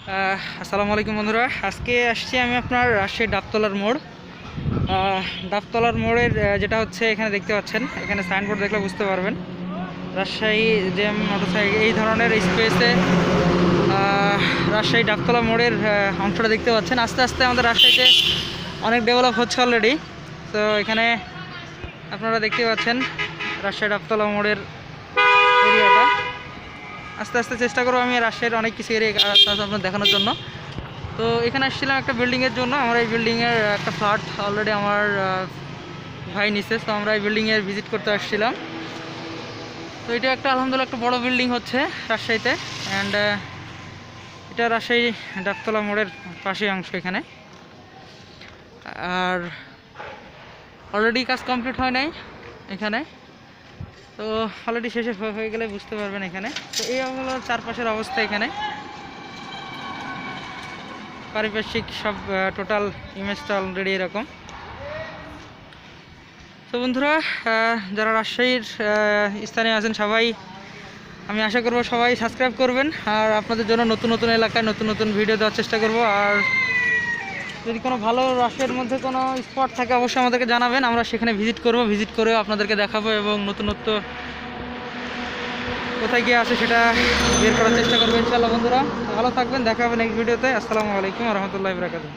আসসালামু আলাইকুম বন্ধুরা। আজকে আসছি আমি আপনার রাজশাহী ডাবতলার মোড়। ডাবতলার মোড়ের যেটা হচ্ছে এখানে দেখতে পাচ্ছেন। এখানে সাইনবোর্ড দেখলে বুঝতে পারবেন। রাজশাহী জেম মোটরসাইকেল এই ধরনের স্পেসে রাজশাহী ডাবতলা মোড়ের অংশটা দেখতে পাচ্ছেন। আস্তে আস্তে আমাদের রাজশাহীতে অনেক ডেভেলপ হচ্ছে অলরেডি তো এখানে আপনারা দেখতে পাচ্ছেন রাজশাহী ডাবতলা মোড়ের এরিয়াটা আস্তে আস্তে চেষ্টা করব আমি রাজশাহীর অনেক কিছু এরিয়া আস্তে আস্তে আপনার দেখানোর জন্য। তো এখানে আসছিলাম একটা বিল্ডিংয়ের জন্য। আমরা এই বিল্ডিংয়ের একটা ফ্ল্যাট অলরেডি আমার ভাই নিছে। তো আমরা এই বিল্ডিংয়ের ভিজিট করতে আসছিলাম। তো এটা একটা আলহামদুলিল্লাহ একটা বড় বিল্ডিং হচ্ছে রাজশাহীতে। অ্যান্ড এটা রাজশাহী ডাকতলা মোড়ের পাশে অংশ এখানে। আর অলরেডি কাজ কমপ্লিট হয় নাই এখানে। তো অলরেডি শেষে হয়ে- গেলে বুঝতে পারবেন এখানে। তো এই হলো চারপাশের অবস্থা এখানে। পারিপার্শ্বিক সব টোটাল ইমেজটা অলরেডি এরকম। তো বন্ধুরা যারা রাজশাহীর স্থানে আছেন সবাই, আমি আশা করব সবাই সাবস্ক্রাইব করবেন। আর আপনাদের জন্য নতুন নতুন এলাকায় নতুন নতুন ভিডিও দেওয়ার চেষ্টা করব। আর যদি কোনো ভালো রাশের মধ্যে কোনো স্পট থাকে, অবশ্যই আমাদেরকে জানাবেন। আমরা সেখানে ভিজিট করব ভিজিট করে আপনাদেরকে দেখাবো এবং নতুনত্ব কোথায় গিয়ে আছে সেটা বের করার চেষ্টা করব ইনশাআল্লাহ বন্ধুরা। ভালো থাকবেন, দেখা হবে নেক্সট ভিডিওতে আসসালামু আলাইকুম রহমতুল্লাহ বরাকাতুহ।